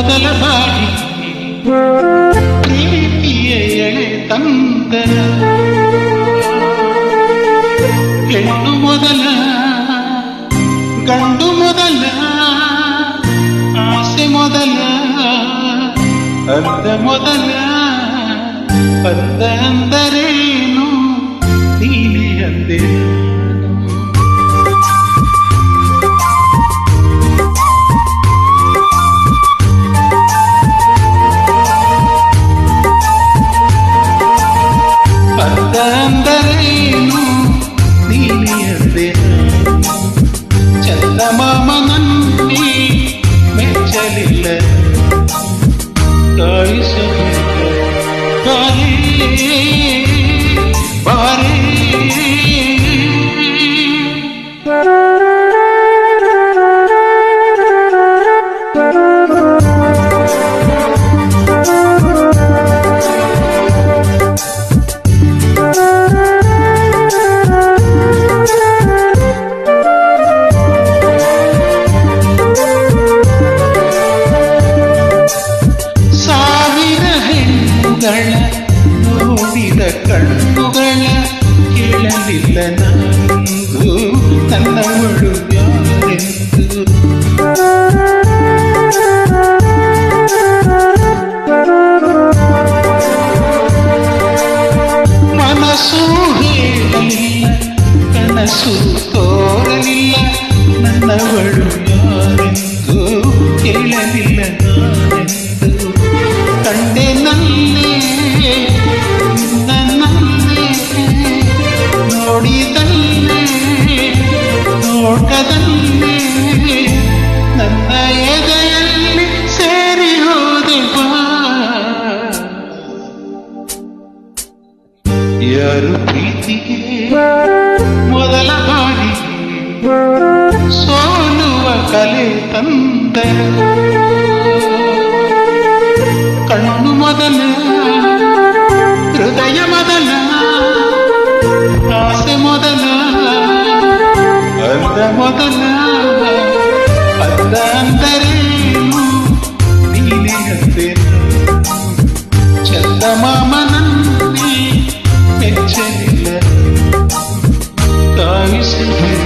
ಮೊದಲ ಬಾರಿ ಪ್ರೀತಿಯ ಎಳೆ ತಂದರ ಹೆಣ್ಣು ಮೊದಲ ಗಂಡು ಮೊದಲ ಆಸೆ ಮೊದಲ ಅರ್ಧ ಮೊದಲ ಅರ್ಧ ಅಂದರೇನು Thank you. ನೋಡಿದ ಕಣ್ಣುಗಳ ಕೇಳಲಿಲ್ಲ ನಂದು ನನ್ನವಳು ಯಾರೆಂದು ಮನಸ್ಸು ಹೇಳಲಿಲ್ಲ ಕನಸು ತೋರಲಿಲ್ಲ ನನ್ನವಳು ಯಾರು ಪ್ರೀತಿಗೆ ಮೊದಲ ಬಾರಿ ಸೋಲುವ ಕಲೆ ತಂದರ ಕಣ್ಣು ಮೊದಲ ಹೃದಯ ಮೊದಲ ಆಸೆ ಮೊದಲ ಅರ್ಧ ಮೊದಲ ಅರ್ಧ ಅಂದರೇನು ನೀನೆ ಅಂದೆನು ಚಂದಮಾಮನನ್ನೇ Jane, Jane, are you still here?